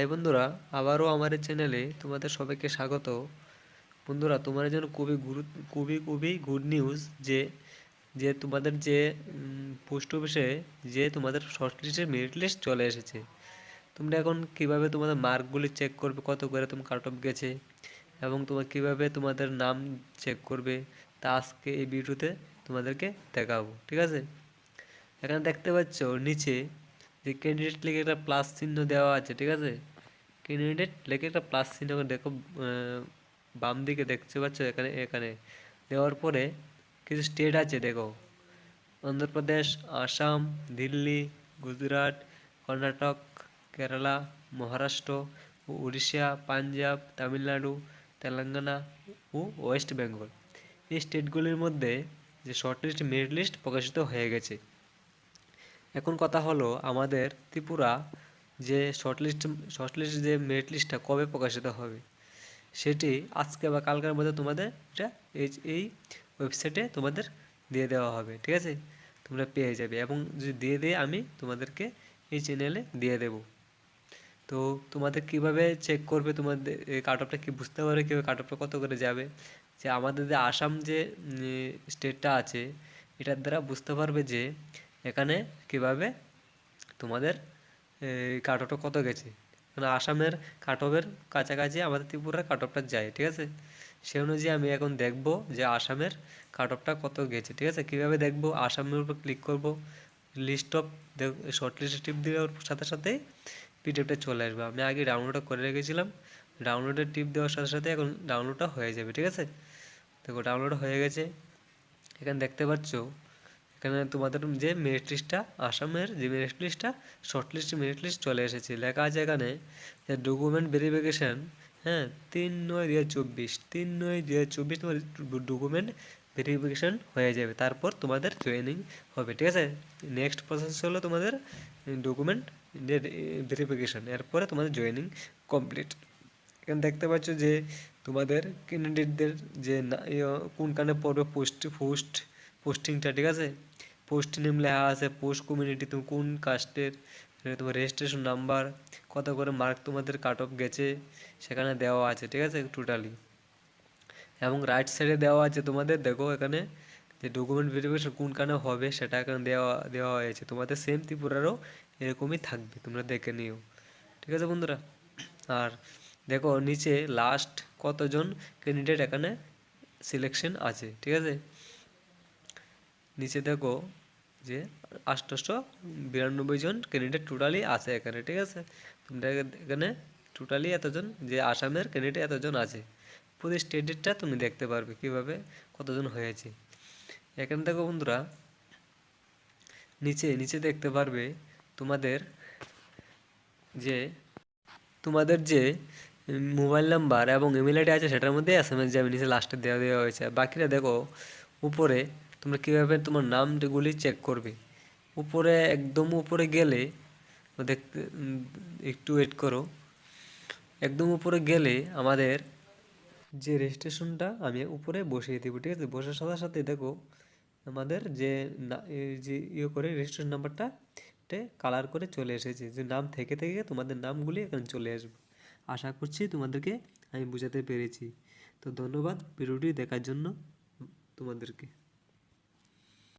হ্যাঁ বন্ধুরা, আবারও আমার চ্যানেলে তোমাদের সবাইকে স্বাগত। বন্ধুরা তোমার জন্য খুবই গুরু, খুবই খুবই গুড নিউজ যে যে তোমাদের যে পোস্ট অফিসে যে তোমাদের শর্ট লিস্টের মেরিট লিস্ট চলে এসেছে। তোমরা এখন কীভাবে তোমাদের মার্কগুলি চেক করবে, কত করে তুমি কাট অফ গেছে, এবং তোমার কীভাবে তোমাদের নাম চেক করবে, তা আজকে এই ভিডিওতে তোমাদেরকে দেখাবো, ঠিক আছে? এখানে দেখতে পাচ্ছ, নিচে যে ক্যান্ডিডেট লিখে একটা প্লাস চিহ্ন দেওয়া আছে, ঠিক আছে? ক্যান্ডিডেট লিখে একটা প্লাস চিহ্ন দেখো বাম দিকে দেখতে পাচ্ছ এখানে এখানে। দেওয়ার পরে কিছু স্টেট আছে, দেখো। অন্ধ্রপ্রদেশ, আসাম, দিল্লি, গুজরাট, কর্ণাটক, কেরালা, মহারাষ্ট্র উড়িষ্যা, পাঞ্জাব, তামিলনাড়ু, তেলেঙ্গানা ও ওয়েস্ট বেঙ্গল। এই স্টেটগুলির মধ্যে যে শর্ট লিস্ট মেরিট লিস্ট প্রকাশিত হয়ে গেছে। এখন কথা হলো আমাদের ত্রিপুরা যে শর্টলিস্ট শর্টলিস্ট যে মেরিট লিস্টটা কবে প্রকাশিত হবে, সেটি আজকে বা কালকের মধ্যে তোমাদের এটা এই ওয়েবসাইটে তোমাদের দিয়ে দেওয়া হবে, ঠিক আছে? তোমরা পেয়ে যাবে এবং যদি দিয়ে দিয়ে আমি তোমাদেরকে এই চ্যানেলে দিয়ে দেব। তো তোমাদের কীভাবে চেক করবে তোমাদের কাট অফটা কি বুঝতে পারবে কীভাবে কাট অফটা কত করে যাবে? যে আমাদের যে আসাম যে স্টেটটা আছে, এটার দ্বারা বুঝতে পারবে যে এখানে কীভাবে তোমাদের কাট অফটা কত গেছে? মানে আসামের কাট অফের কাছাকাছি আমাদের ত্রিপুরার কাট অফটা যায়, ঠিক আছে? সে অনুযায়ী আমি এখন দেখব যে আসামের কাট অফটা কত গেছে, ঠিক আছে? কীভাবে দেখব? আসামের উপর ক্লিক করব list of short list tip দেওয়ার সাথে সাথে পিডিএফটা চলে আসবে। আমি আগে ডাউনলোডটা করে রেখেছিলাম ডাউনলোডের টিপ দেওয়ার সাথে সাথে এখন ডাউনলোডটা হয়ে যাবে, ঠিক আছে? দেখো ডাউনলোড হয়ে গেছে। এখানে দেখতে পাচ্ছ এখানে তোমাদের যে মেরিট লিস্টটা আসামের যে মেরিট লিস্টটা শর্ট লিস্ট মেরিট লিস্ট চলে এসেছে। লেখা আছে এখানে যে ডকুমেন্ট ভেরিফিকেশান হ্যাঁ তিন নয় দু হাজার চব্বিশ। তিন নয় দু হাজার চব্বিশ তোমার ডকুমেন্ট ভেরিফিকেশান হয়ে যাবে। তারপর তোমাদের জয়েনিং হবে, ঠিক আছে? নেক্সট প্রসেস হলো তোমাদের ডকুমেন্ট ভেরিফিকেশান এরপরে তোমাদের জয়েনিং কমপ্লিট এখানে দেখতে পাচ্ছ যে তোমাদের ক্যান্ডিডেটদের যে কোন কোনখানে পড়বে পোস্ট পোস্ট পোস্টিংটা ঠিক আছে? পোস্ট নেম লেখা আছে পোস্ট কমিউনিটি তুমি কোন কাস্টের তোমার রেজিস্ট্রেশন নাম্বার কত করে মার্ক তোমাদের কাট অফ গেছে, সেখানে দেওয়া আছে, ঠিক আছে টোটালি এবং রাইট সাইডে দেওয়া আছে তোমাদের, দেখো এখানে, যে ডকুমেন্ট ভেরিফিকেশন কোনখানে হবে, সেটা এখানে দেওয়া দেওয়া হয়েছে। তোমাদের সেম ত্রিপুরারও এরকমই থাকবে, তোমরা দেখে নিও। ঠিক আছে বন্ধুরা? আর দেখো নিচে লাস্ট কতজন ক্যান্ডিডেট এখানে সিলেকশন আছে, ঠিক আছে? নিচে দেখো যে আষ্টশো বিরানব্বই জন ক্যান্ডিডেট টোটালি আছে এখানে, ঠিক আছে? তোমরা এখানে টোটালি এতজন, যে আসামের ক্যান্ডিডেট এতজন আছে। প্রতি স্টেটেরটা তুমি দেখতে পারবে কীভাবে কতজন হয়েছে। এখানে দেখো বন্ধুরা, নিচে নিচে দেখতে পারবে তোমাদের যে তোমাদের যে মোবাইল নাম্বার এবং ইমেল আইডি আছে সেটার মধ্যে এস এম এস যাবে নিচে লাস্টে দেওয়া দেওয়া হয়েছে। বাকিটা দেখো উপরে তোমরা কীভাবে তোমার নামগুলি চেক করবে? উপরে, একদম উপরে গেলে, দেখতে একটু ওয়েট করো। একদম উপরে গেলে আমাদের যে রেজিস্ট্রেশনটা আমি উপরে বসিয়ে দেবো, ঠিক আছে? বসার সাথে সাথে দেখো, আমাদের যে যে ইয়ে করে রেজিস্ট্রেশন নাম্বারটা কালার করে চলে এসেছে। যে নাম থেকে থেকে তোমাদের নামগুলি এখানে চলে আসবে। আশা করছি তোমাদেরকে আমি বোঝাতে পেরেছি। তো ধন্যবাদ, ভিডিওটি দেখার জন্য তোমাদেরকে।